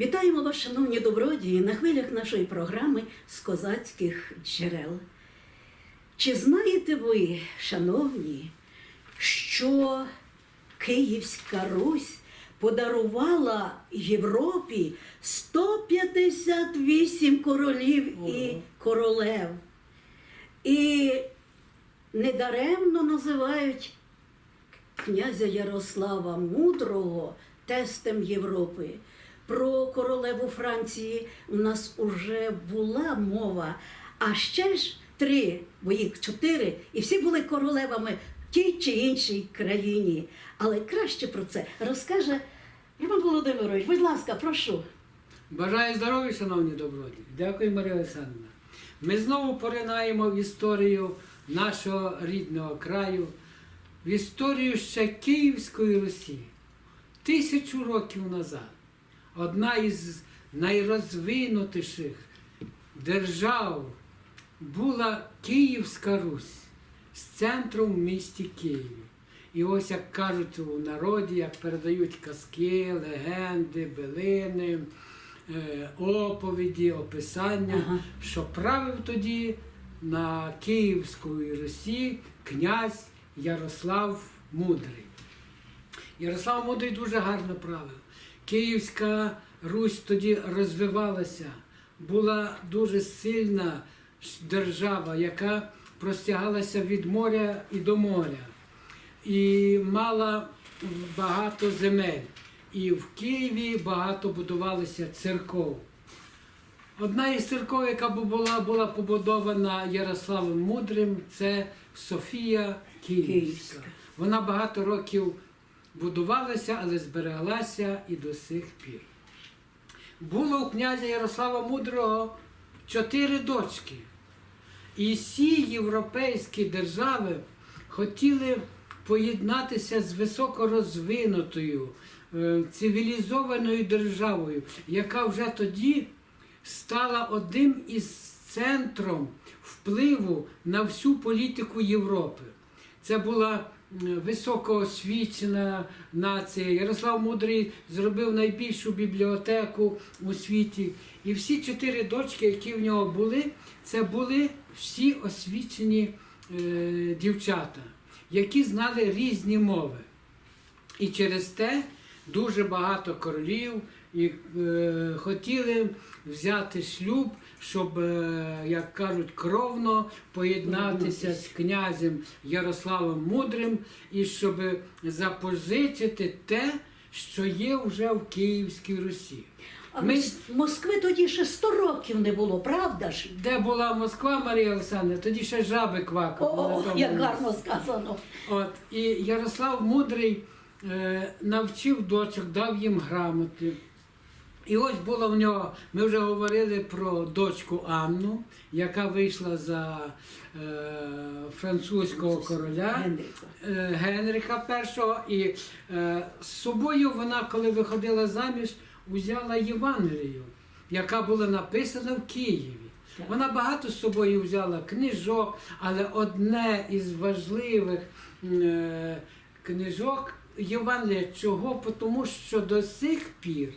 Вітаємо вас, шановні добродії, на хвилях нашої програми з козацьких джерел. Чи знаєте ви, шановні, що Київська Русь подарувала Європі 158 королів і королев? І недаремно називають князя Ярослава Мудрого тестем Європи. Про королеву Франції у нас уже була мова, а ще ж три, бо їх чотири, і всі були королевами в тій чи іншій країні. Але краще про це розкаже Роман Володимирович. Будь ласка, прошу. Бажаю здоров'я, шановні добродії. Дякую, Марія Олександрівна. Ми знову поринаємо в історію нашого рідного краю, в історію ще Київської Русі. Тисячу років назад одна із найрозвинутіших держав була Київська Русь з центром в місті Києві. І ось як кажуть у народі, як передають казки, легенди, билини, е, оповіді, описання, Ага. що правив тоді на Київської Русі князь Ярослав Мудрий. Ярослав Мудрий дуже гарно правив. Київська Русь тоді розвивалася, була дуже сильна держава, яка простягалася від моря і до моря, і мала багато земель. І в Києві багато будувалося церков. Одна із церков, яка була, була побудована Ярославом Мудрим, це Софія Київська. Київська. Вона багато років будувалася, але збереглася і до сих пір. Було у князя Ярослава Мудрого чотири дочки. І всі європейські держави хотіли поєднатися з високорозвинутою, е, цивілізованою державою, яка вже тоді стала одним із центром впливу на всю політику Європи. Це була високоосвічена нація. Ярослав Мудрий зробив найбільшу бібліотеку у світі. І всі чотири дочки, які в нього були, це були всі освічені е, дівчата, які знали різні мови. І через те дуже багато королів і, е, хотіли взяти шлюб, щоб, е, як кажуть, кровно поєднатися з князем Ярославом Мудрим і щоб запозичити те, що є вже в Київській Русі. А Ми- Мос- Москви тоді ще 100 років не було, правда ж? Де була Москва, Марія Олександровна, тоді ще жаби квакали. на О, тому як гарно сказано. От, і Ярослав Мудрий навчив дочок, дав їм грамоти. І ось було в нього, ми вже говорили про дочку Анну, яка вийшла за е, французького короля е, Генріха І. І е, з собою вона, коли виходила заміж, узяла Євангелію, яка була написана в Києві. Вона багато з собою взяла книжок, але одне із важливих е, книжок Євангелія. Чого? Тому що до сих пір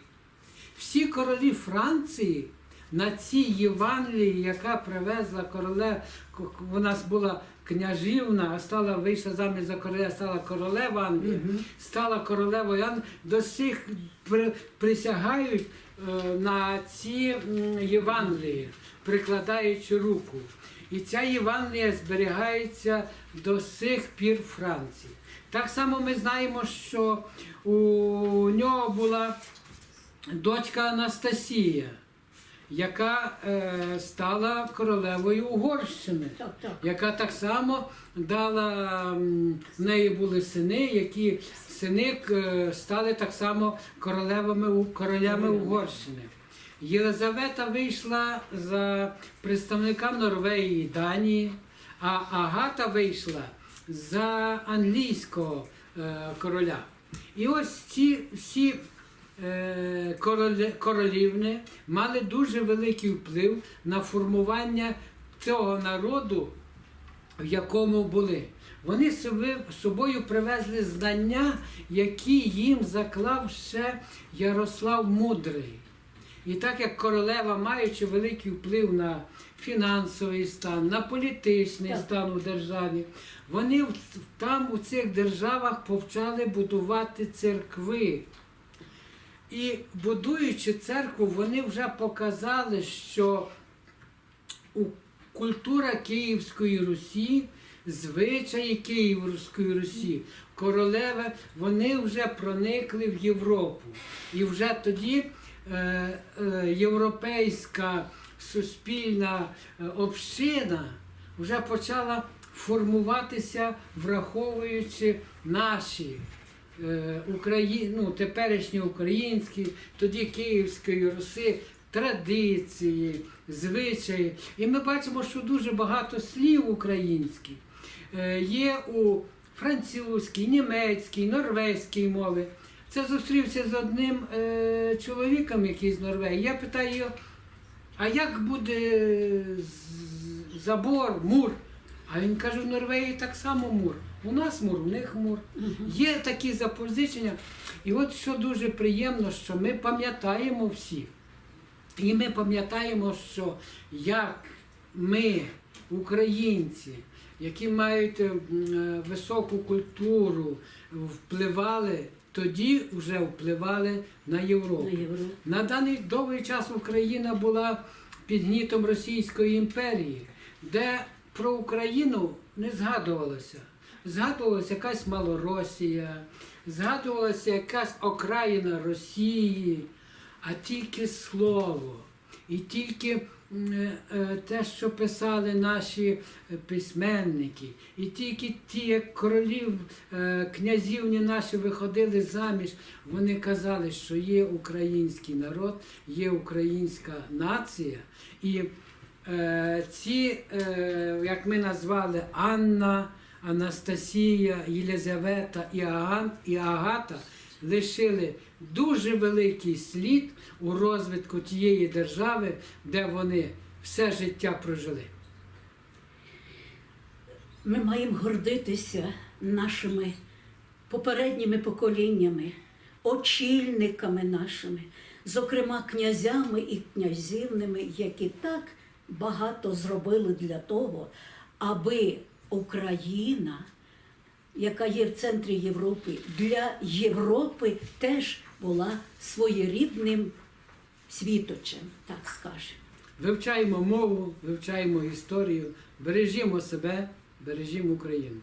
всі королі Франції на цій Євангелії, яка привезла короле, к- вона була княжівна, а стала вийшла заміж за короля, стала королева Англії, стала королевою Англії, до сих при- присягають е, на ці Євангелії, прикладаючи руку. І ця Євангелія зберігається до сих пір Франції. Так само ми знаємо, що у нього була дочка Анастасія, яка е, стала королевою Угорщини, Так, так. яка так само дала в неї були сини, які сини е, стали так само королевами королями Угорщини. Єлизавета вийшла за представника Норвегії і Данії, а Агата вийшла за англійського е, короля. І ось ці всі е, короле- королівни мали дуже великий вплив на формування цього народу, в якому були. Вони з собою привезли знання, які їм заклав ще Ярослав Мудрий. І так як королева, маючи великий вплив на фінансовий стан, на політичний Так. стан у державі, вони там у цих державах почали будувати церкви. І будуючи церкву, вони вже показали, що культура Київської Русі, звичаї Київської Русі, королеви, вони вже проникли в Європу. І вже тоді європейська суспільна е, община вже почала формуватися, враховуючи наші е, Украї... ну, теперішні українські, тоді Київської Руси, традиції, звичаї. І ми бачимо, що дуже багато слів українських е, є у французькій, німецькій, норвезькій мові. Це зустрівся з одним е, чоловіком, який з Норвегії. Я питаю його, а як буде з- забор, мур? А він каже, в Норвегії так само мур. У нас мур, у них мур. Є такі запозичення. І от що дуже приємно, що ми пам'ятаємо всіх. І ми пам'ятаємо, що як ми, українці, які мають е, е, високу культуру, впливали, тоді вже впливали на Європу. На Європу. На даний довгий час Україна була під гнітом Російської імперії, де про Україну не згадувалося. Згадувалася якась Малоросія, згадувалася якась окраїна Росії, а тільки слово. І тільки е, е, те, що писали наші е, письменники, і тільки ті, як королів, князівні наші виходили заміж, вони казали, що є український народ, є українська нація. І ці, як ми назвали, Анна, Анастасія, Єлизавета і Агата лишили дуже великий слід у розвитку тієї держави, де вони все життя прожили. Ми маємо гордитися нашими попередніми поколіннями, очільниками нашими, зокрема князями і князівними, які так багато зробили для того, аби Україна, яка є в центрі Європи, для Європи теж була своєрідним світочем, так скажемо. Вивчаємо мову, вивчаємо історію, бережімо себе, бережімо Україну.